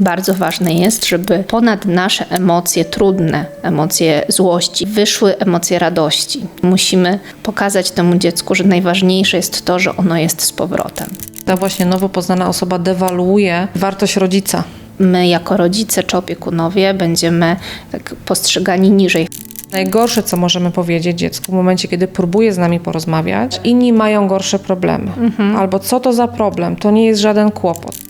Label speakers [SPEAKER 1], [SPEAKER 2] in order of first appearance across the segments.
[SPEAKER 1] Bardzo ważne jest, żeby ponad nasze emocje trudne, emocje złości, wyszły emocje radości. Musimy pokazać temu dziecku, że najważniejsze jest to, że ono jest z powrotem.
[SPEAKER 2] Ta właśnie nowo poznana osoba dewaluuje wartość rodzica.
[SPEAKER 1] My, jako rodzice czy opiekunowie, będziemy tak postrzegani niżej.
[SPEAKER 2] Najgorsze, co możemy powiedzieć dziecku w momencie, kiedy próbuje z nami porozmawiać, inni mają gorsze problemy. Albo co to za problem? To nie jest żaden kłopot.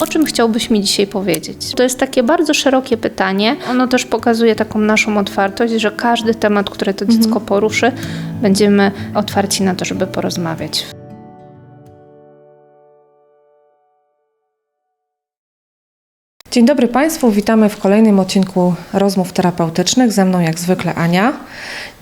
[SPEAKER 1] O czym chciałbyś mi dzisiaj powiedzieć? To jest takie bardzo szerokie pytanie. Ono też pokazuje taką naszą otwartość, że każdy temat, który to dziecko poruszy, będziemy otwarci na to, żeby porozmawiać.
[SPEAKER 2] Dzień dobry Państwu, witamy w kolejnym odcinku rozmów terapeutycznych. Ze mną jak zwykle Ania.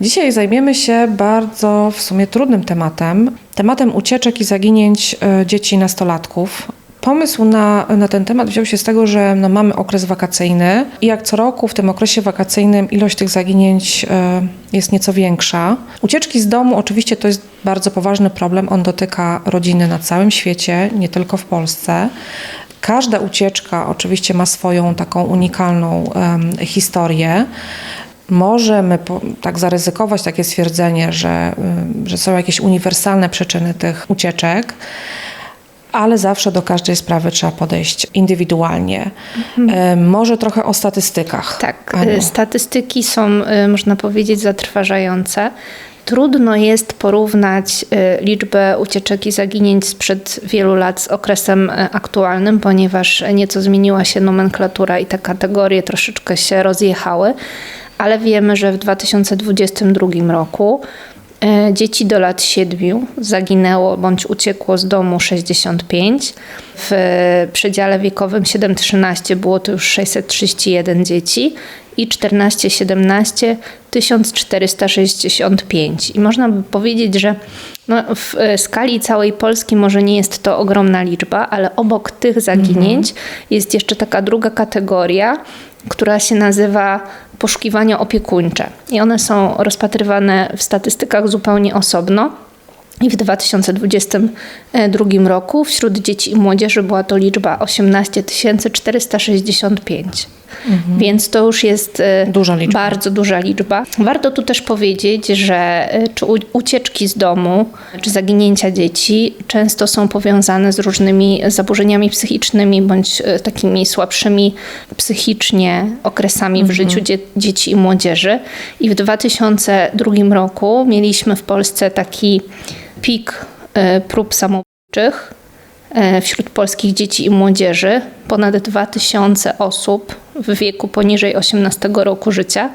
[SPEAKER 2] Dzisiaj zajmiemy się bardzo w sumie trudnym tematem, tematem ucieczek i zaginięć e, dzieci i nastolatków. Pomysł na, na ten temat wziął się z tego, że no, mamy okres wakacyjny i jak co roku w tym okresie wakacyjnym ilość tych zaginięć e, jest nieco większa. Ucieczki z domu oczywiście to jest bardzo poważny problem. On dotyka rodziny na całym świecie, nie tylko w Polsce. Każda ucieczka oczywiście ma swoją taką unikalną em, historię. Możemy tak zaryzykować takie stwierdzenie, że, że są jakieś uniwersalne przyczyny tych ucieczek, ale zawsze do każdej sprawy trzeba podejść indywidualnie. Em, Może trochę o statystykach.
[SPEAKER 1] Tak,
[SPEAKER 2] Aniu.
[SPEAKER 1] y, statystyki są, y, można powiedzieć, zatrważające. Trudno jest porównać liczbę ucieczek i zaginięć sprzed wielu lat z okresem aktualnym, ponieważ nieco zmieniła się nomenklatura i te kategorie troszeczkę się rozjechały, ale wiemy, że w 2022 roku dzieci do lat 7 zaginęło bądź uciekło z domu 65. W przedziale wiekowym 7-13 było to już 631 dzieci i 14-17 1465. I można by powiedzieć, że no, w e, skali całej Polski może nie jest to ogromna liczba, ale obok tych zaginięć jest jeszcze taka druga kategoria, która się nazywa poszukiwania opiekuńcze. I one są rozpatrywane w statystykach zupełnie osobno. I w 2022 roku wśród dzieci i młodzieży była to liczba 18 465. Więc to już jest e,
[SPEAKER 2] Duża
[SPEAKER 1] bardzo duża liczba. Warto tu też powiedzieć, że e, czy ucieczki z domu, czy zaginięcia dzieci często są powiązane z różnymi zaburzeniami psychicznymi bądź e, takimi słabszymi psychicznie okresami w życiu dzie- dzieci i młodzieży. I w 2002 roku mieliśmy w Polsce taki pik e, prób samobójczych e, wśród polskich dzieci i młodzieży. Ponad 2000 osób w wieku poniżej 18 roku życia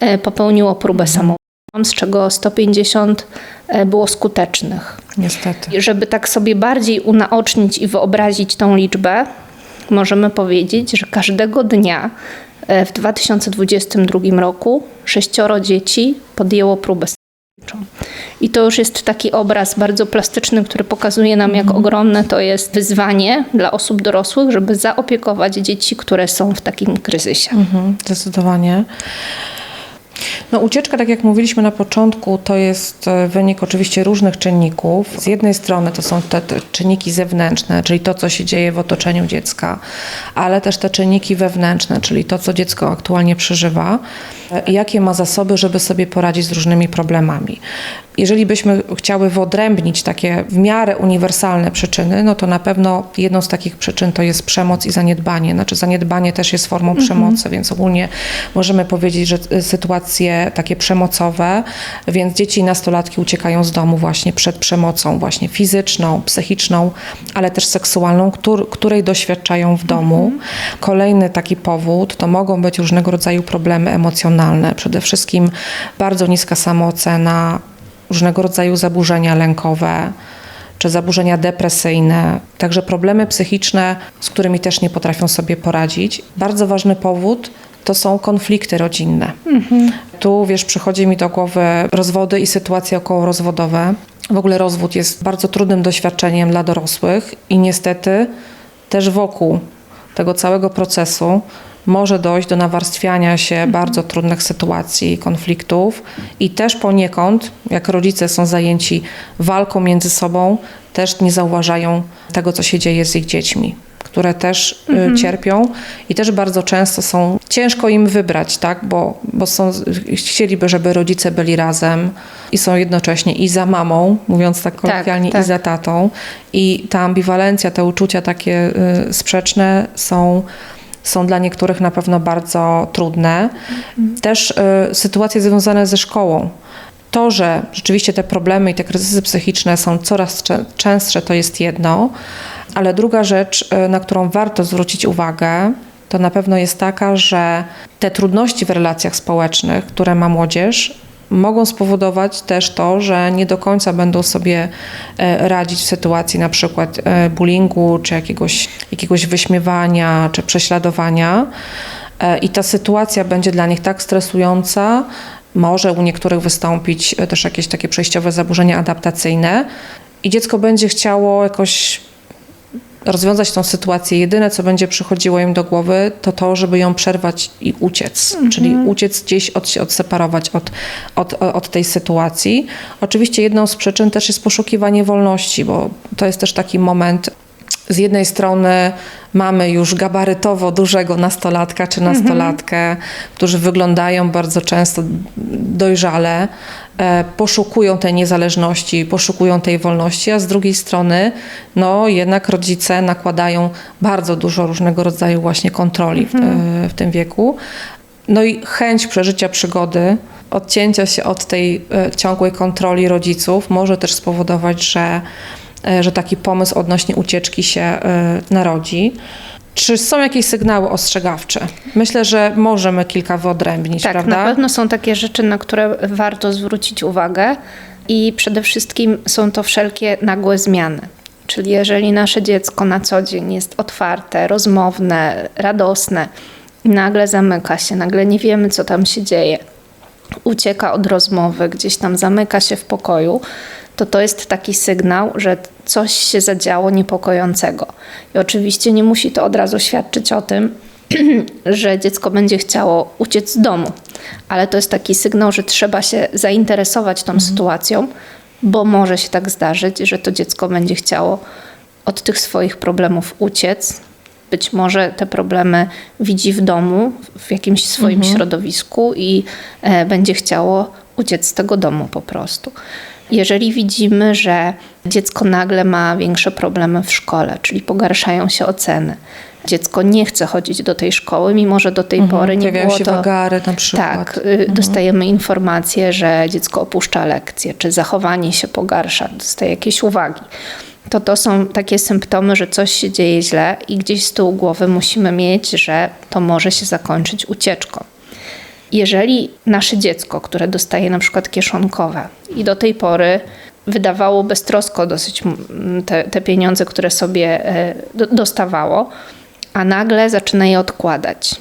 [SPEAKER 1] e, popełniło próbę samobójczą, z czego 150 e, było skutecznych.
[SPEAKER 2] Niestety.
[SPEAKER 1] Żeby tak sobie bardziej unaocznić i wyobrazić tą liczbę, możemy powiedzieć, że każdego dnia w 2022 roku sześcioro dzieci podjęło próbę samobójczą. I to już jest taki obraz bardzo plastyczny, który pokazuje nam, jak ogromne to jest wyzwanie dla osób dorosłych, żeby zaopiekować dzieci, które są w takim kryzysie.
[SPEAKER 2] Mhm, zdecydowanie. No, ucieczka, tak jak mówiliśmy na początku, to jest e, wynik oczywiście różnych czynników. Z jednej strony to są te, te czynniki zewnętrzne, czyli to, co się dzieje w otoczeniu dziecka, ale też te czynniki wewnętrzne, czyli to, co dziecko aktualnie przeżywa jakie ma zasoby, żeby sobie poradzić z różnymi problemami. Jeżeli byśmy chciały wyodrębnić takie w miarę uniwersalne przyczyny, no to na pewno jedną z takich przyczyn to jest przemoc i zaniedbanie. Znaczy zaniedbanie też jest formą przemocy, więc ogólnie możemy powiedzieć, że y, sytuacje takie przemocowe, więc dzieci i nastolatki uciekają z domu właśnie przed przemocą właśnie fizyczną, psychiczną, ale też seksualną, któr, której doświadczają w domu. Kolejny taki powód to mogą być różnego rodzaju problemy emocjonalne, przede wszystkim bardzo niska samoocena, różnego rodzaju zaburzenia lękowe czy zaburzenia depresyjne, także problemy psychiczne, z którymi też nie potrafią sobie poradzić. Bardzo ważny powód to są konflikty rodzinne. Tu, wiesz, przychodzi mi do głowy rozwody i sytuacje okołorozwodowe. W ogóle rozwód jest bardzo trudnym doświadczeniem dla dorosłych i niestety też wokół tego całego procesu może dojść do nawarstwiania się bardzo trudnych sytuacji, konfliktów i też poniekąd, jak rodzice są zajęci walką między sobą, też nie zauważają tego, co się dzieje z ich dziećmi, które też y, cierpią i też bardzo często są, ciężko im wybrać, tak, bo, bo są, chcieliby, żeby rodzice byli razem i są jednocześnie i za mamą, mówiąc tak kolokwialnie,
[SPEAKER 1] tak.
[SPEAKER 2] i za tatą. I ta ambiwalencja, te uczucia takie y, sprzeczne są są dla niektórych na pewno bardzo trudne. Też y, sytuacje związane ze szkołą. To, że rzeczywiście te problemy i te kryzysy psychiczne są coraz czę- częstsze, to jest jedno, ale druga rzecz, y, na którą warto zwrócić uwagę, to na pewno jest taka, że te trudności w relacjach społecznych, które ma młodzież, mogą spowodować też to, że nie do końca będą sobie e, radzić w sytuacji na przykład e, bullyingu, czy jakiegoś, jakiegoś wyśmiewania, czy prześladowania. E, I ta sytuacja będzie dla nich tak stresująca, może u niektórych wystąpić też jakieś takie przejściowe zaburzenia adaptacyjne i dziecko będzie chciało jakoś rozwiązać tą sytuację. Jedyne, co będzie przychodziło im do głowy, to to, żeby ją przerwać i uciec, czyli uciec gdzieś, od, odseparować od, od, od tej sytuacji. Oczywiście jedną z przyczyn też jest poszukiwanie wolności, bo to jest też taki moment, z jednej strony mamy już gabarytowo dużego nastolatka czy nastolatkę, którzy wyglądają bardzo często dojrzale, e, poszukują tej niezależności, poszukują tej wolności, a z drugiej strony no jednak rodzice nakładają bardzo dużo różnego rodzaju właśnie kontroli w, e, w tym wieku. No i chęć przeżycia przygody, odcięcia się od tej e, ciągłej kontroli rodziców może też spowodować, że, że taki pomysł odnośnie ucieczki się e, narodzi. Czy są jakieś sygnały ostrzegawcze? Myślę, że możemy kilka wyodrębnić,
[SPEAKER 1] Tak,
[SPEAKER 2] prawda?
[SPEAKER 1] na pewno są takie rzeczy, na które warto zwrócić uwagę i przede wszystkim są to wszelkie nagłe zmiany. Czyli jeżeli nasze dziecko na co dzień jest otwarte, rozmowne, radosne nagle zamyka się, nagle nie wiemy, co tam się dzieje, ucieka od rozmowy, gdzieś tam zamyka się w pokoju, to to jest taki sygnał, że coś się zadziało niepokojącego. I oczywiście nie musi to od razu świadczyć o tym, że dziecko będzie chciało uciec z domu, ale to jest taki sygnał, że trzeba się zainteresować tą sytuacją, bo może się tak zdarzyć, że to dziecko będzie chciało od tych swoich problemów uciec. Być może te problemy widzi w domu, w jakimś swoim środowisku i e, będzie chciało uciec z tego domu po prostu. Jeżeli widzimy, że dziecko nagle ma większe problemy w szkole, czyli pogarszają się oceny, dziecko nie chce chodzić do tej szkoły, mimo że do tej pory nie było
[SPEAKER 2] się
[SPEAKER 1] to...
[SPEAKER 2] wagary na przykład.
[SPEAKER 1] Tak, y, dostajemy informacje, że dziecko opuszcza lekcję, czy zachowanie się pogarsza, dostaje jakieś uwagi. To to są takie symptomy, że coś się dzieje źle i gdzieś z tyłu głowy musimy mieć, że to może się zakończyć ucieczką. Jeżeli nasze dziecko, które dostaje na przykład kieszonkowe i do tej pory wydawało beztrosko dosyć te, te pieniądze, które sobie e, do- dostawało, a nagle zaczyna je odkładać.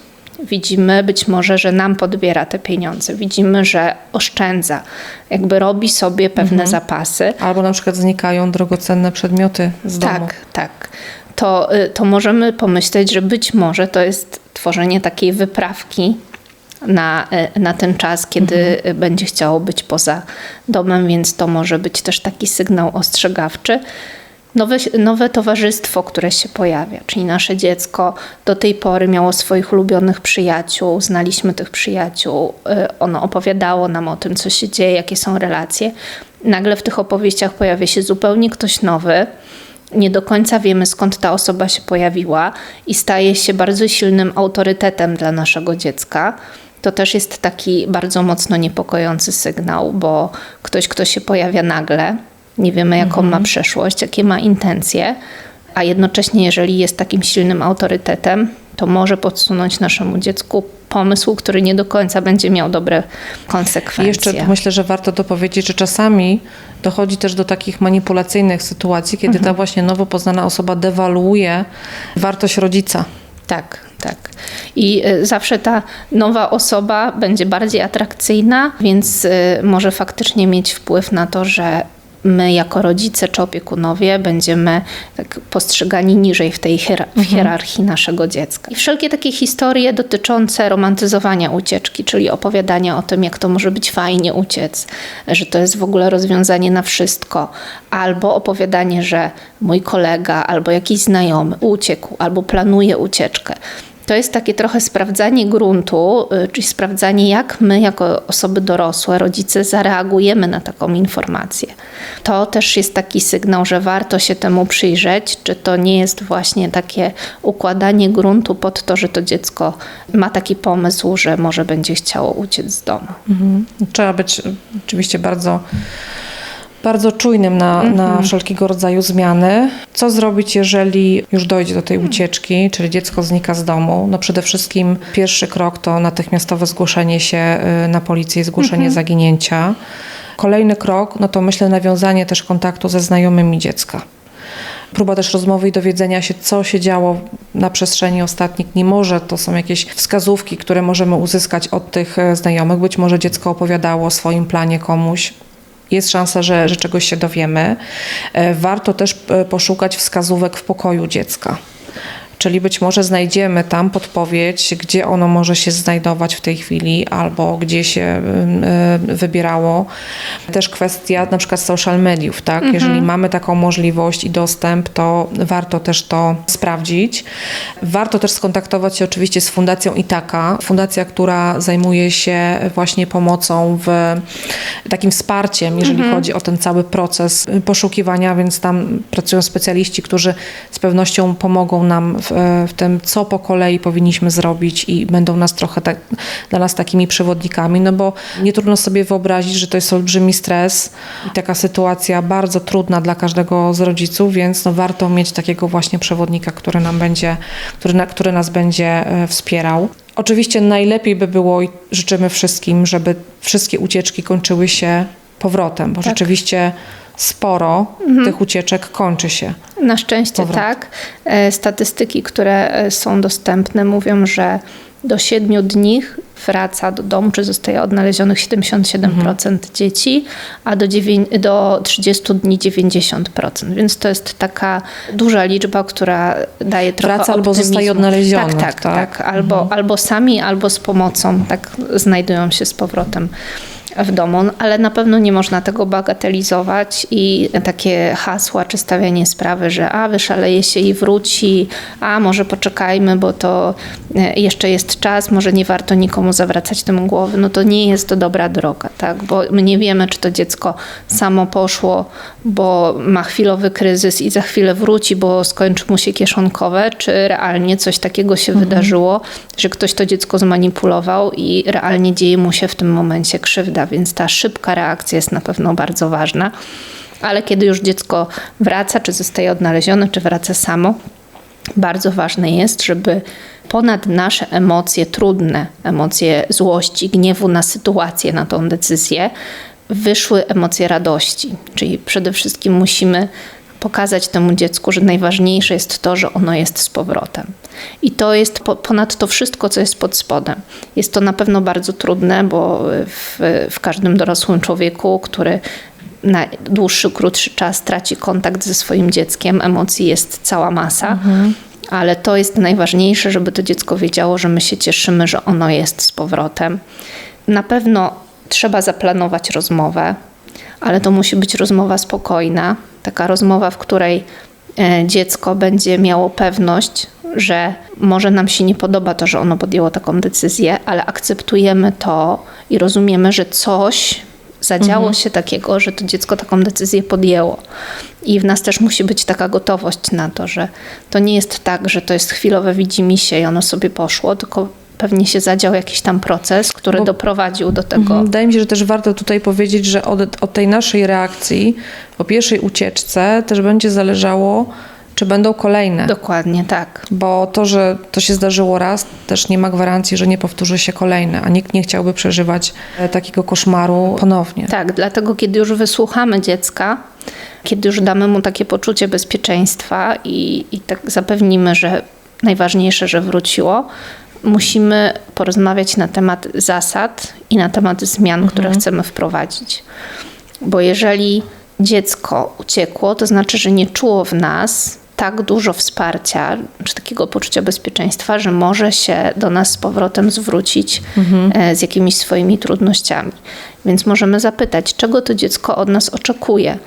[SPEAKER 1] Widzimy być może, że nam podbiera te pieniądze, widzimy, że oszczędza, jakby robi sobie pewne zapasy.
[SPEAKER 2] Albo na przykład znikają drogocenne przedmioty z domu.
[SPEAKER 1] Tak, tak. To, y, to możemy pomyśleć, że być może to jest tworzenie takiej wyprawki na, y, na ten czas, kiedy y, będzie chciało być poza domem, więc to może być też taki sygnał ostrzegawczy. Nowe, nowe towarzystwo, które się pojawia, czyli nasze dziecko do tej pory miało swoich ulubionych przyjaciół, znaliśmy tych przyjaciół, y, ono opowiadało nam o tym, co się dzieje, jakie są relacje. Nagle w tych opowieściach pojawia się zupełnie ktoś nowy, nie do końca wiemy skąd ta osoba się pojawiła i staje się bardzo silnym autorytetem dla naszego dziecka. To też jest taki bardzo mocno niepokojący sygnał, bo ktoś, kto się pojawia nagle, nie wiemy jaką ma przeszłość, jakie ma intencje, a jednocześnie, jeżeli jest takim silnym autorytetem, to może podsunąć naszemu dziecku pomysł, który nie do końca będzie miał dobre
[SPEAKER 2] I
[SPEAKER 1] konsekwencje.
[SPEAKER 2] jeszcze myślę, że warto dopowiedzieć, że czasami dochodzi też do takich manipulacyjnych sytuacji, kiedy
[SPEAKER 1] Mhm.
[SPEAKER 2] ta właśnie nowo poznana osoba dewaluuje wartość rodzica.
[SPEAKER 1] Tak, tak. I y, zawsze ta nowa osoba będzie bardziej atrakcyjna, więc y, może faktycznie mieć wpływ na to, że my jako rodzice czy opiekunowie będziemy tak postrzegani niżej w tej hier- w hierarchii naszego dziecka. I wszelkie takie historie dotyczące romantyzowania ucieczki, czyli opowiadania o tym, jak to może być fajnie uciec, że to jest w ogóle rozwiązanie na wszystko, albo opowiadanie, że mój kolega albo jakiś znajomy uciekł albo planuje ucieczkę. To jest takie trochę sprawdzanie gruntu, y, czyli sprawdzanie, jak my, jako osoby dorosłe, rodzice, zareagujemy na taką informację. To też jest taki sygnał, że warto się temu przyjrzeć, czy to nie jest właśnie takie układanie gruntu pod to, że to dziecko ma taki pomysł, że może będzie chciało uciec z domu.
[SPEAKER 2] Mhm. Trzeba być oczywiście bardzo, bardzo czujnym na, na wszelkiego rodzaju zmiany. Co zrobić, jeżeli już dojdzie do tej ucieczki, czyli dziecko znika z domu? No przede wszystkim pierwszy krok to natychmiastowe zgłoszenie się y, na policję, zgłoszenie zaginięcia. Kolejny krok, no to myślę nawiązanie też kontaktu ze znajomymi dziecka. Próba też rozmowy i dowiedzenia się, co się działo na przestrzeni ostatnich dni. Może to są jakieś wskazówki, które możemy uzyskać od tych e, znajomych. Być może dziecko opowiadało o swoim planie komuś. Jest szansa, że, że czegoś się dowiemy. E, Warto też e, poszukać wskazówek w pokoju dziecka. Czyli być może znajdziemy tam podpowiedź, gdzie ono może się znajdować w tej chwili, albo gdzie się y, y, wybierało. Też kwestia na przykład social mediów, tak? Jeżeli mamy taką możliwość i dostęp, to warto też to sprawdzić. Warto też skontaktować się oczywiście z Fundacją Itaka. Fundacja, która zajmuje się właśnie pomocą w takim wsparciem, jeżeli chodzi o ten cały proces poszukiwania, więc tam pracują specjaliści, którzy z pewnością pomogą nam w, w tym, co po kolei powinniśmy zrobić i będą nas trochę tak, dla nas takimi przewodnikami, no bo nie trudno sobie wyobrazić, że to jest olbrzymi stres i taka sytuacja bardzo trudna dla każdego z rodziców, więc no warto mieć takiego właśnie przewodnika, który nam będzie, który, na, który nas będzie e, wspierał. Oczywiście najlepiej by było i życzymy wszystkim, żeby wszystkie ucieczki kończyły się powrotem, bo rzeczywiście sporo tych ucieczek kończy się.
[SPEAKER 1] Na szczęście
[SPEAKER 2] Powrót.
[SPEAKER 1] tak. E, Statystyki, które e, są dostępne, mówią, że do 7 dni wraca do domu, czy zostaje odnalezionych 77% dzieci, a do, do 30 dni 90%. Więc to jest taka duża liczba, która daje trochę
[SPEAKER 2] Wraca albo
[SPEAKER 1] optymizmu.
[SPEAKER 2] zostaje odnalezionych,
[SPEAKER 1] Tak, tak,
[SPEAKER 2] tak?
[SPEAKER 1] tak. Albo, albo sami, albo z pomocą tak znajdują się z powrotem w domu, ale na pewno nie można tego bagatelizować i takie hasła czy stawianie sprawy, że a wyszaleje się i wróci, a może poczekajmy, bo to e, jeszcze jest czas, może nie warto nikomu zawracać temu głowy, no to nie jest to dobra droga, tak? Bo my nie wiemy, czy to dziecko samo poszło, bo ma chwilowy kryzys i za chwilę wróci, bo skończy mu się kieszonkowe, czy realnie coś takiego się wydarzyło, że ktoś to dziecko zmanipulował i realnie dzieje mu się w tym momencie krzywda, więc ta szybka reakcja jest na pewno bardzo ważna. Ale kiedy już dziecko wraca, czy zostaje odnalezione, czy wraca samo, bardzo ważne jest, żeby ponad nasze emocje trudne, emocje złości, gniewu na sytuację, na tą decyzję, wyszły emocje radości. Czyli przede wszystkim musimy pokazać temu dziecku, że najważniejsze jest to, że ono jest z powrotem. I to jest po, ponad to wszystko, co jest pod spodem. Jest to na pewno bardzo trudne, bo w, w każdym dorosłym człowieku, który na dłuższy, krótszy czas traci kontakt ze swoim dzieckiem, emocji jest cała masa. Ale to jest najważniejsze, żeby to dziecko wiedziało, że my się cieszymy, że ono jest z powrotem. Na pewno trzeba zaplanować rozmowę, ale to musi być rozmowa spokojna, taka rozmowa, w której e, dziecko będzie miało pewność, że może nam się nie podoba to, że ono podjęło taką decyzję, ale akceptujemy to i rozumiemy, że coś zadziało się takiego, że to dziecko taką decyzję podjęło. I w nas też musi być taka gotowość na to, że to nie jest tak, że to jest chwilowe widzimisię i ono sobie poszło, tylko pewnie się zadział jakiś tam proces, który
[SPEAKER 2] Bo-
[SPEAKER 1] doprowadził do tego.
[SPEAKER 2] Mhm. Wydaje mi się, że też warto tutaj powiedzieć, że od, od tej naszej reakcji po pierwszej ucieczce też będzie zależało, czy będą kolejne.
[SPEAKER 1] Dokładnie tak.
[SPEAKER 2] Bo to, że to się zdarzyło raz, też nie ma gwarancji, że nie powtórzy się kolejne, a nikt nie chciałby przeżywać e, takiego koszmaru ponownie.
[SPEAKER 1] Tak, dlatego kiedy już wysłuchamy dziecka, kiedy już damy mu takie poczucie bezpieczeństwa i, i tak zapewnimy, że najważniejsze, że wróciło, musimy porozmawiać na temat zasad i na temat zmian, które chcemy wprowadzić. Bo jeżeli dziecko uciekło, to znaczy, że nie czuło w nas tak dużo wsparcia, czy takiego poczucia bezpieczeństwa, że może się do nas z powrotem zwrócić e, z jakimiś swoimi trudnościami. Więc możemy zapytać, czego to dziecko od nas oczekuje.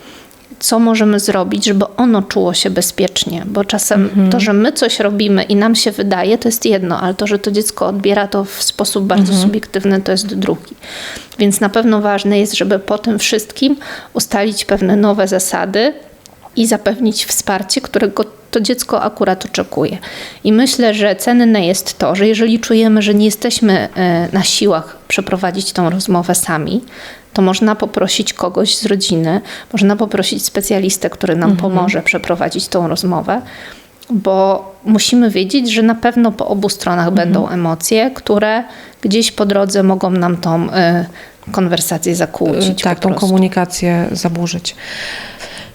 [SPEAKER 1] Co możemy zrobić, żeby ono czuło się bezpiecznie? Bo czasem to, że my coś robimy i nam się wydaje, to jest jedno, ale to, że to dziecko odbiera to w sposób bardzo subiektywny, to jest drugi. Więc na pewno ważne jest, żeby po tym wszystkim ustalić pewne nowe zasady, i zapewnić wsparcie, którego to dziecko akurat oczekuje. I myślę, że cenne jest to, że jeżeli czujemy, że nie jesteśmy e, na siłach przeprowadzić tą rozmowę sami, to można poprosić kogoś z rodziny, można poprosić specjalistę, który nam pomoże przeprowadzić tą rozmowę, bo musimy wiedzieć, że na pewno po obu stronach będą emocje, które gdzieś po drodze mogą nam tą e, konwersację zakłócić.
[SPEAKER 2] tak,
[SPEAKER 1] po
[SPEAKER 2] tą komunikację zaburzyć.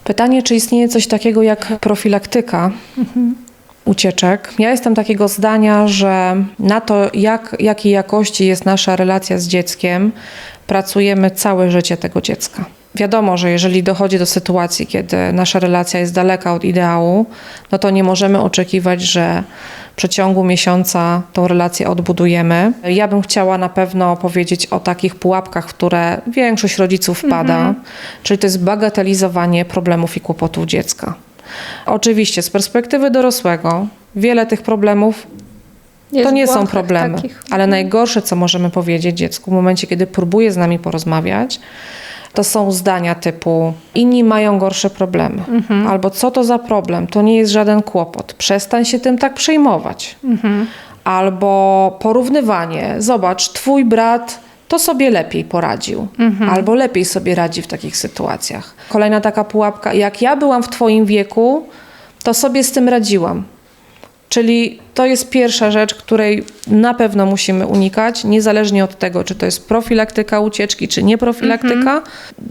[SPEAKER 2] Pytanie, czy istnieje coś takiego jak profilaktyka ucieczek? Ja jestem takiego zdania, że na to, jak, jakiej jakości jest nasza relacja z dzieckiem, pracujemy całe życie tego dziecka. Wiadomo, że jeżeli dochodzi do sytuacji, kiedy nasza relacja jest daleka od ideału, no to nie możemy oczekiwać, że w przeciągu miesiąca tą relację odbudujemy. Ja bym chciała na pewno powiedzieć o takich pułapkach, w które większość rodziców wpada, czyli to jest bagatelizowanie problemów i kłopotów dziecka. Oczywiście z perspektywy dorosłego wiele tych problemów to
[SPEAKER 1] Jest
[SPEAKER 2] nie są problemy,
[SPEAKER 1] takich.
[SPEAKER 2] ale najgorsze, co możemy powiedzieć dziecku w momencie, kiedy próbuje z nami porozmawiać, to są zdania typu inni mają gorsze problemy,
[SPEAKER 1] Mhm.
[SPEAKER 2] albo co to za problem, to nie jest żaden kłopot, przestań się tym tak przejmować.
[SPEAKER 1] Mhm.
[SPEAKER 2] Albo porównywanie, zobacz, twój brat to sobie lepiej poradził,
[SPEAKER 1] Mhm.
[SPEAKER 2] albo lepiej sobie radzi w takich sytuacjach. Kolejna taka pułapka, jak ja byłam w twoim wieku, to sobie z tym radziłam. Czyli to jest pierwsza rzecz, której na pewno musimy unikać, niezależnie od tego, czy to jest profilaktyka ucieczki, czy nie profilaktyka.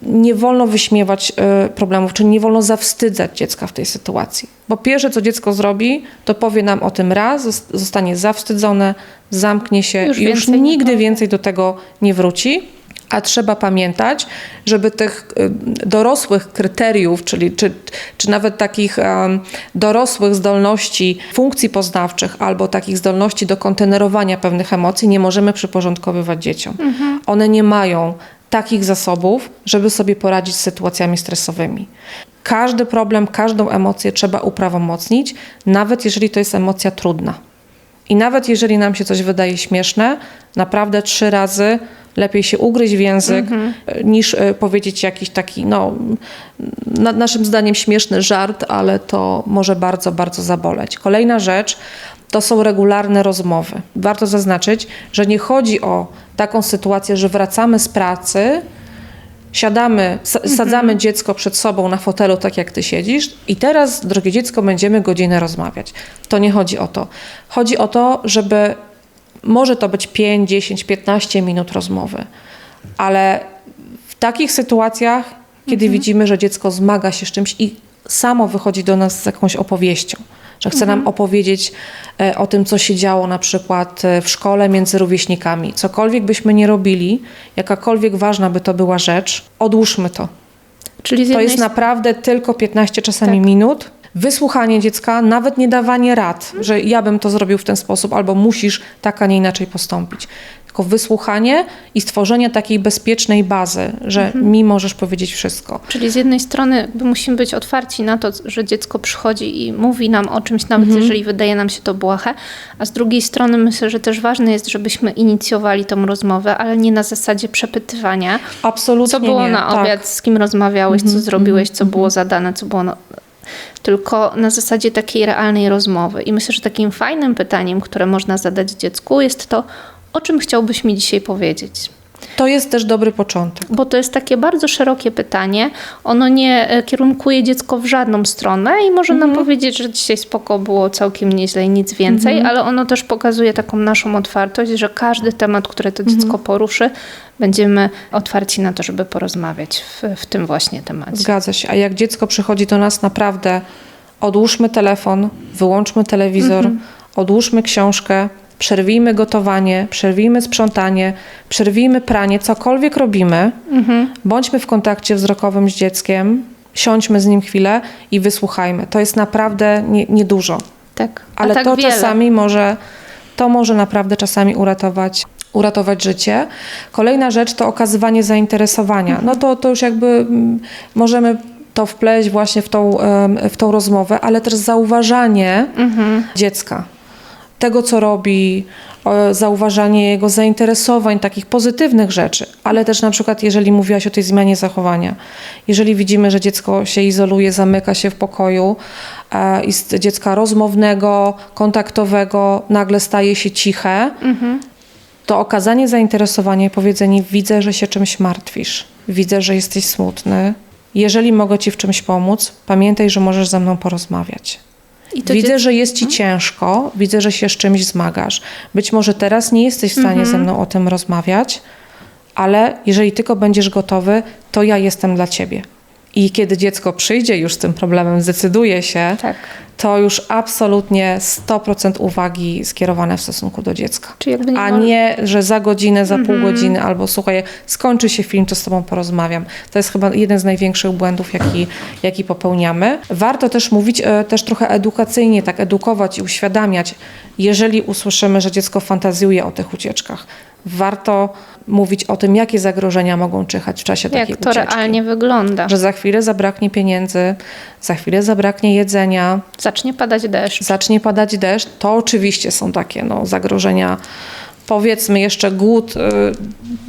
[SPEAKER 2] Nie wolno wyśmiewać y, problemów, czy nie wolno zawstydzać dziecka w tej sytuacji. Bo pierwsze, co dziecko zrobi, to powie nam o tym raz, zos- zostanie zawstydzone, zamknie się
[SPEAKER 1] Już
[SPEAKER 2] i już nigdy więcej do tego nie wróci. A trzeba pamiętać, żeby tych y, dorosłych kryteriów, czyli czy, czy nawet takich dorosłych zdolności, funkcji poznawczych albo takich zdolności do kontenerowania pewnych emocji nie możemy przyporządkowywać dzieciom. One nie mają takich zasobów, żeby sobie poradzić z sytuacjami stresowymi. Każdy problem, każdą emocję trzeba uprawomocnić, nawet jeżeli to jest emocja trudna. I nawet jeżeli nam się coś wydaje śmieszne, naprawdę trzy razy lepiej się ugryźć w język, e, niż e, powiedzieć jakiś taki, no, na, naszym zdaniem śmieszny żart, ale to może bardzo, bardzo zaboleć. Kolejna rzecz to są regularne rozmowy. Warto zaznaczyć, że nie chodzi o taką sytuację, że wracamy z pracy, siadamy, sa- sadzamy dziecko przed sobą na fotelu, tak jak ty siedzisz, i teraz, drogie dziecko, będziemy godzinę rozmawiać. To nie chodzi o to. Chodzi o to, żeby może to być 5, 10, 15 minut rozmowy, ale w takich sytuacjach, kiedy widzimy, że dziecko zmaga się z czymś i samo wychodzi do nas z jakąś opowieścią, że chce nam opowiedzieć e, o tym, co się działo na przykład e, w szkole między rówieśnikami. Cokolwiek byśmy nie robili, jakakolwiek ważna by to była rzecz, odłóżmy to.
[SPEAKER 1] Czyli
[SPEAKER 2] To
[SPEAKER 1] jednej
[SPEAKER 2] jest naprawdę tylko 15 czasami
[SPEAKER 1] Tak.
[SPEAKER 2] minut. Wysłuchanie dziecka, nawet nie dawanie rad, że ja bym to zrobił w ten sposób, albo musisz tak, a nie inaczej postąpić. Tylko wysłuchanie i stworzenie takiej bezpiecznej bazy, że
[SPEAKER 1] Mhm.
[SPEAKER 2] mi możesz powiedzieć wszystko.
[SPEAKER 1] Czyli z jednej strony musimy być otwarci na to, że dziecko przychodzi i mówi nam o czymś, nawet
[SPEAKER 2] Mhm.
[SPEAKER 1] jeżeli wydaje nam się to błahe, a z drugiej strony myślę, że też ważne jest, żebyśmy inicjowali tą rozmowę, ale nie na zasadzie przepytywania.
[SPEAKER 2] Absolutnie
[SPEAKER 1] Co było
[SPEAKER 2] nie.
[SPEAKER 1] na
[SPEAKER 2] tak. Mhm,
[SPEAKER 1] obiad, z kim rozmawiałeś, co zrobiłeś, co było zadane, co było... Tylko na zasadzie takiej realnej rozmowy. I myślę, że takim fajnym pytaniem, które można zadać dziecku jest to, o czym chciałbyś mi dzisiaj powiedzieć.
[SPEAKER 2] To jest też dobry początek.
[SPEAKER 1] Bo to jest takie bardzo szerokie pytanie. Ono nie e, kierunkuje dziecko w żadną stronę i może nam powiedzieć, że dzisiaj spoko było całkiem nieźle i nic więcej, ale ono też pokazuje taką naszą otwartość, że każdy temat, który to dziecko poruszy, będziemy otwarci na to, żeby porozmawiać w, w tym właśnie temacie.
[SPEAKER 2] Zgadza się. A jak dziecko przychodzi do nas, naprawdę odłóżmy telefon, wyłączmy telewizor, odłóżmy książkę, przerwijmy gotowanie, przerwijmy sprzątanie, przerwijmy pranie, cokolwiek robimy, bądźmy w kontakcie wzrokowym z dzieckiem siądźmy z nim chwilę i wysłuchajmy. To jest naprawdę nie- niedużo.
[SPEAKER 1] Tak. A
[SPEAKER 2] Ale
[SPEAKER 1] tak
[SPEAKER 2] to
[SPEAKER 1] wiele.
[SPEAKER 2] czasami może, to może naprawdę czasami uratować, uratować życie. Kolejna rzecz to okazywanie zainteresowania. No to, to już jakby mm, możemy to wpleść właśnie w tą, w tą rozmowę, ale też zauważanie dziecka. Tego, co robi, o, zauważanie jego zainteresowań, takich pozytywnych rzeczy, ale też na przykład, jeżeli mówiłaś o tej zmianie zachowania, jeżeli widzimy, że dziecko się izoluje, zamyka się w pokoju e, i z dziecka rozmownego, kontaktowego nagle staje się ciche, to okazanie zainteresowania i powiedzenie: Widzę, że się czymś martwisz, widzę, że jesteś smutny. Jeżeli mogę ci w czymś pomóc, pamiętaj, że możesz ze mną porozmawiać. Widzę, że jest ci ciężko, widzę, że się z czymś zmagasz. Być może teraz nie jesteś w stanie ze mną o tym rozmawiać, ale jeżeli tylko będziesz gotowy, to ja jestem dla ciebie. I kiedy dziecko przyjdzie już z tym problemem, zdecyduje się,
[SPEAKER 1] Tak.
[SPEAKER 2] To już absolutnie 100% uwagi skierowane w stosunku do dziecka.
[SPEAKER 1] Nie
[SPEAKER 2] A
[SPEAKER 1] mo-
[SPEAKER 2] nie, że za godzinę, za
[SPEAKER 1] Mhm.
[SPEAKER 2] pół godziny, albo słuchaj, skończy się film, to z tobą porozmawiam. To jest chyba jeden z największych błędów, jaki, jaki popełniamy. Warto też mówić e, też trochę edukacyjnie, tak edukować i uświadamiać, jeżeli usłyszymy, że dziecko fantazjuje o tych ucieczkach. Warto mówić o tym, jakie zagrożenia mogą czyhać w czasie takiej
[SPEAKER 1] Jak to
[SPEAKER 2] ucieczki.
[SPEAKER 1] realnie wygląda?
[SPEAKER 2] Że za chwilę zabraknie pieniędzy, za chwilę zabraknie jedzenia,
[SPEAKER 1] Zacznie padać deszcz.
[SPEAKER 2] zacznie padać deszcz, to oczywiście są takie no, zagrożenia. Powiedzmy jeszcze głód y,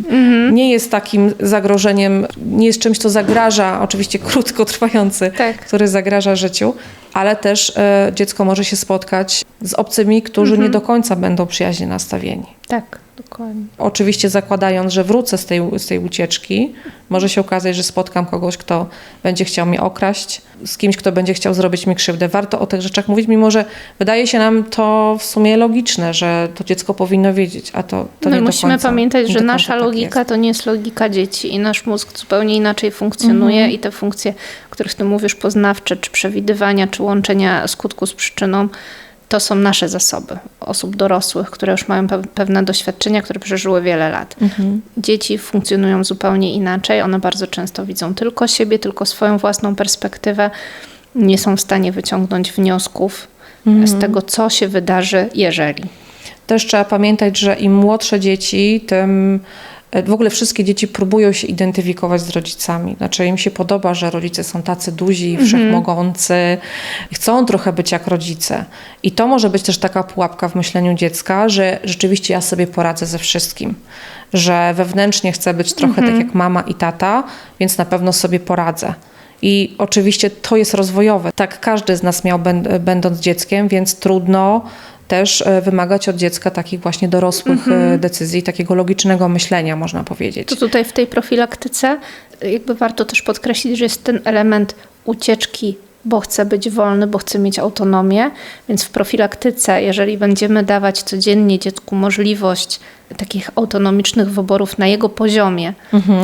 [SPEAKER 1] Mhm.
[SPEAKER 2] nie jest takim zagrożeniem, nie jest czymś, co zagraża, oczywiście krótkotrwający,
[SPEAKER 1] Tak.
[SPEAKER 2] który zagraża życiu, ale też y, dziecko może się spotkać z obcymi, którzy
[SPEAKER 1] Mhm.
[SPEAKER 2] nie do końca będą przyjaźnie nastawieni.
[SPEAKER 1] Tak, dokładnie.
[SPEAKER 2] Oczywiście zakładając, że wrócę z tej, z tej ucieczki, może się okazać, że spotkam kogoś, kto będzie chciał mnie okraść, z kimś, kto będzie chciał zrobić mi krzywdę. Warto o tych rzeczach mówić, mimo że wydaje się nam to w sumie logiczne, że to dziecko powinno wiedzieć, a to, to
[SPEAKER 1] No
[SPEAKER 2] nie
[SPEAKER 1] musimy
[SPEAKER 2] końca,
[SPEAKER 1] pamiętać, że nasza
[SPEAKER 2] tak
[SPEAKER 1] logika
[SPEAKER 2] jest.
[SPEAKER 1] to nie jest logika dzieci i nasz mózg zupełnie inaczej funkcjonuje
[SPEAKER 2] Mhm.
[SPEAKER 1] i te funkcje, o których ty mówisz, poznawcze, czy przewidywania, czy łączenia skutku z przyczyną, to są nasze zasoby osób dorosłych, które już mają pe- pewne doświadczenia, które przeżyły wiele lat.
[SPEAKER 2] Mhm.
[SPEAKER 1] Dzieci funkcjonują zupełnie inaczej. One bardzo często widzą tylko siebie, tylko swoją własną perspektywę. Nie są w stanie wyciągnąć wniosków
[SPEAKER 2] Mhm.
[SPEAKER 1] z tego, co się wydarzy, jeżeli.
[SPEAKER 2] Też trzeba pamiętać, że im młodsze dzieci, tym w ogóle wszystkie dzieci próbują się identyfikować z rodzicami. Znaczy im się podoba, że rodzice są tacy duzi,
[SPEAKER 1] Mhm.
[SPEAKER 2] wszechmogący, chcą trochę być jak rodzice. I to może być też taka pułapka w myśleniu dziecka, że rzeczywiście ja sobie poradzę ze wszystkim. Że wewnętrznie chcę być trochę
[SPEAKER 1] Mhm.
[SPEAKER 2] tak jak mama i tata, więc na pewno sobie poradzę. I oczywiście to jest rozwojowe. Tak każdy z nas miał, będ- będąc dzieckiem, więc trudno też e, wymagać od dziecka takich właśnie dorosłych e, decyzji, takiego logicznego myślenia, można powiedzieć.
[SPEAKER 1] To tutaj w tej profilaktyce jakby warto też podkreślić, że jest ten element ucieczki, bo chcę być wolny, bo chcę mieć autonomię. Więc w profilaktyce, jeżeli będziemy dawać codziennie dziecku możliwość takich autonomicznych wyborów na jego poziomie,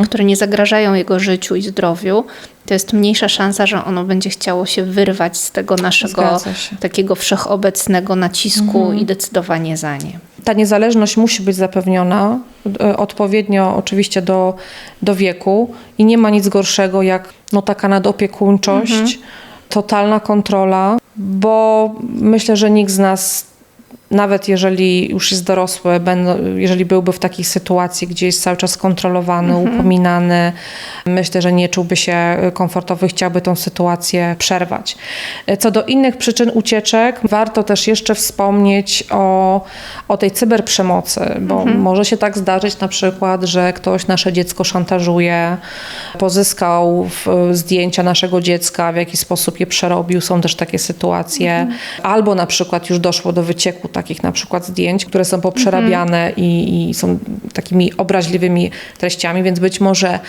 [SPEAKER 1] które nie zagrażają jego życiu i zdrowiu, to jest mniejsza szansa, że ono będzie chciało się wyrwać z tego naszego takiego wszechobecnego nacisku i decydowanie za nie.
[SPEAKER 2] ta niezależność musi być zapewniona e, odpowiednio oczywiście do, do wieku i nie ma nic gorszego jak no, taka nadopiekuńczość, totalna kontrola, bo myślę, że nikt z nas nawet jeżeli już jest dorosły, jeżeli byłby w takiej sytuacji, gdzie jest cały czas kontrolowany, upominany, myślę, że nie czułby się komfortowy, chciałby tą sytuację przerwać. Co do innych przyczyn ucieczek, warto też jeszcze wspomnieć o, o tej cyberprzemocy, bo może się tak zdarzyć na przykład, że ktoś nasze dziecko szantażuje, pozyskał zdjęcia naszego dziecka, w jaki sposób je przerobił. Są też takie sytuacje. Albo na przykład już doszło do wycieku takich na przykład zdjęć, które są poprzerabiane i, i są takimi obraźliwymi treściami, więc być może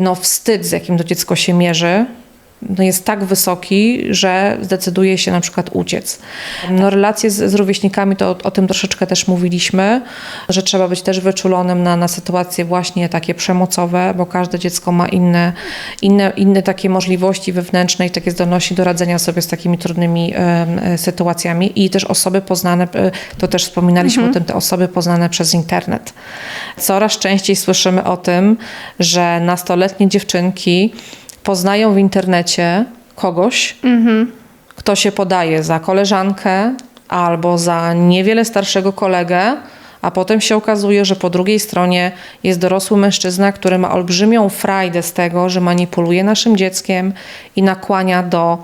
[SPEAKER 2] no, wstyd, z jakim to dziecko się mierzy, no jest tak wysoki, że zdecyduje się na przykład uciec. No, relacje z, z rówieśnikami, to o, o tym troszeczkę też mówiliśmy, że trzeba być też wyczulonym na, na sytuacje właśnie takie przemocowe, bo każde dziecko ma inne, inne, inne takie możliwości wewnętrzne i takie zdolności do radzenia sobie z takimi trudnymi e, sytuacjami i też osoby poznane, e, to też wspominaliśmy o tym, te osoby poznane przez internet. Coraz częściej słyszymy o tym, że nastoletnie dziewczynki poznają w internecie kogoś, kto się podaje za koleżankę albo za niewiele starszego kolegę, a potem się okazuje, że po drugiej stronie jest dorosły mężczyzna, który ma olbrzymią frajdę z tego, że manipuluje naszym dzieckiem i nakłania do,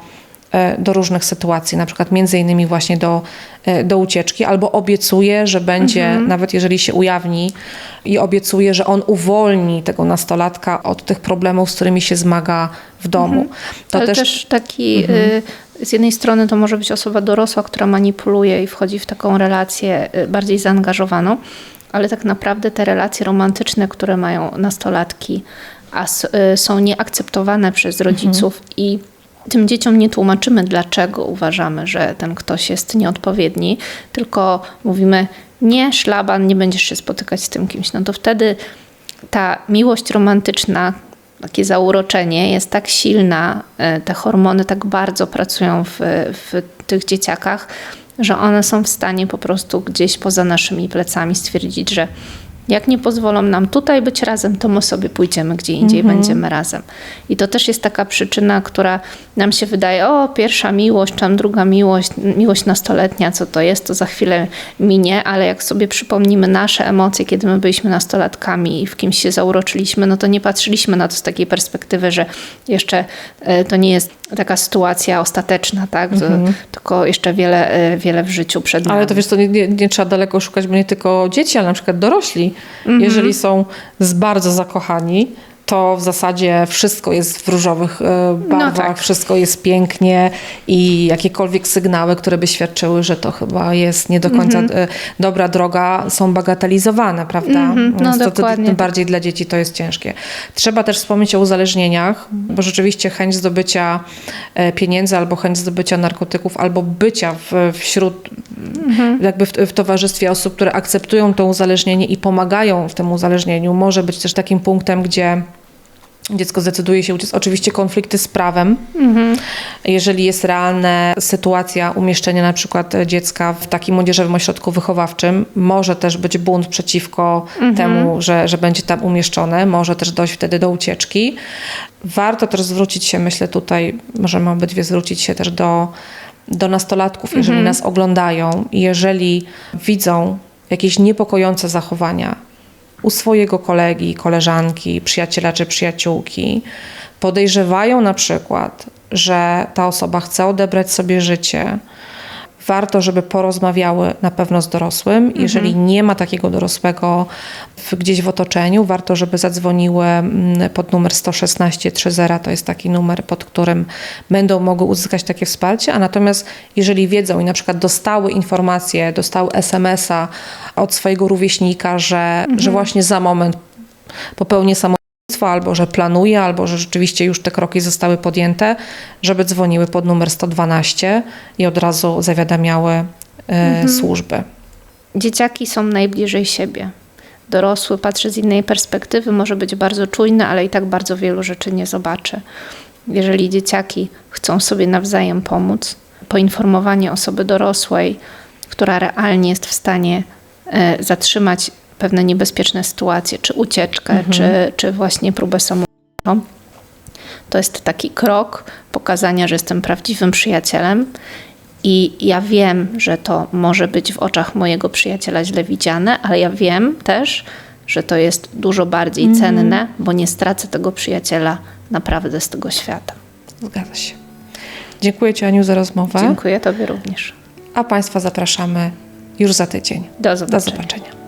[SPEAKER 2] do różnych sytuacji, na przykład między innymi właśnie do, e, do ucieczki, albo obiecuje, że będzie, nawet jeżeli się ujawni, i obiecuje, że on uwolni tego nastolatka od tych problemów, z którymi się zmaga w domu. To
[SPEAKER 1] Ale
[SPEAKER 2] też,
[SPEAKER 1] też, taki, y, z jednej strony to może być osoba dorosła, która manipuluje i wchodzi w taką relację y, bardziej zaangażowaną, ale tak naprawdę te relacje romantyczne, które mają nastolatki, a y, są nieakceptowane przez rodziców i tym dzieciom nie tłumaczymy, dlaczego uważamy, że ten ktoś jest nieodpowiedni, tylko mówimy, nie, szlaban, nie będziesz się spotykać z tym kimś. No to wtedy ta miłość romantyczna, takie zauroczenie jest tak silna, e, te hormony tak bardzo pracują w, w tych dzieciakach, że one są w stanie po prostu gdzieś poza naszymi plecami stwierdzić, że jak nie pozwolą nam tutaj być razem, to my sobie pójdziemy gdzie indziej, będziemy razem. I to też jest taka przyczyna, która nam się wydaje, o, pierwsza miłość, tam druga miłość, miłość nastoletnia, co to jest, to za chwilę minie, ale jak sobie przypomnimy nasze emocje, kiedy my byliśmy nastolatkami i w kimś się zauroczyliśmy, no to nie patrzyliśmy na to z takiej perspektywy, że jeszcze e, to nie jest taka sytuacja ostateczna, tak? To, tylko jeszcze wiele, e, wiele w życiu przed nami.
[SPEAKER 2] Ale to wiesz, to nie, nie, nie trzeba daleko szukać, bo nie tylko dzieci, ale na przykład dorośli, jeżeli są z bardzo zakochani, to w zasadzie wszystko jest w różowych e, barwach,
[SPEAKER 1] tak.
[SPEAKER 2] wszystko jest pięknie i jakiekolwiek sygnały, które by świadczyły, że to chyba jest nie do końca e, dobra droga, są bagatelizowane, prawda?
[SPEAKER 1] Mhm, no dokładnie
[SPEAKER 2] tym bardziej dla dzieci to jest ciężkie. Trzeba też wspomnieć o uzależnieniach, bo rzeczywiście chęć zdobycia e, pieniędzy albo chęć zdobycia narkotyków, albo bycia w, wśród, jakby w, w towarzystwie osób, które akceptują to uzależnienie i pomagają w tym uzależnieniu, może być też takim punktem, gdzie dziecko zdecyduje się uciec. Oczywiście konflikty z prawem. Jeżeli jest realna sytuacja umieszczenia na przykład dziecka w takim młodzieżowym ośrodku wychowawczym, może też być bunt przeciwko temu, że, że będzie tam umieszczone, może też dojść wtedy do ucieczki. Warto też zwrócić się, myślę tutaj, możemy obydwie zwrócić się też do, do nastolatków, jeżeli nas oglądają i jeżeli widzą jakieś niepokojące zachowania u swojego kolegi, koleżanki, przyjaciela czy przyjaciółki, podejrzewają na przykład, że ta osoba chce odebrać sobie życie, warto, żeby porozmawiały na pewno z dorosłym. Jeżeli nie ma takiego dorosłego gdzieś w otoczeniu, warto, żeby zadzwoniły mm, pod numer 116 30. To jest taki numer, pod którym będą mogły uzyskać takie wsparcie. A natomiast jeżeli wiedzą i na przykład dostały informację, dostały SMS-a od swojego rówieśnika, że, że właśnie za moment popełni samobójstwo, albo że planuje, albo że rzeczywiście już te kroki zostały podjęte, żeby dzwoniły pod numer 112 i od razu zawiadamiały e, służby.
[SPEAKER 1] Dzieciaki są najbliżej siebie. Dorosły patrzy z innej perspektywy, może być bardzo czujny, ale i tak bardzo wielu rzeczy nie zobaczy. Jeżeli dzieciaki chcą sobie nawzajem pomóc, poinformowanie osoby dorosłej, która realnie jest w stanie e, zatrzymać pewne niebezpieczne sytuacje, czy ucieczkę, czy, czy właśnie próbę samobójczą, to jest taki krok pokazania, że jestem prawdziwym przyjacielem i ja wiem, że to może być w oczach mojego przyjaciela źle widziane, ale ja wiem też, że to jest dużo bardziej cenne, bo nie stracę tego przyjaciela naprawdę z tego świata.
[SPEAKER 2] Zgadza się. Dziękuję Ci Aniu za rozmowę,
[SPEAKER 1] Dziękuję Tobie również.
[SPEAKER 2] a Państwa zapraszamy już za tydzień.
[SPEAKER 1] Do
[SPEAKER 2] Do
[SPEAKER 1] zobaczenia.
[SPEAKER 2] zobaczenia.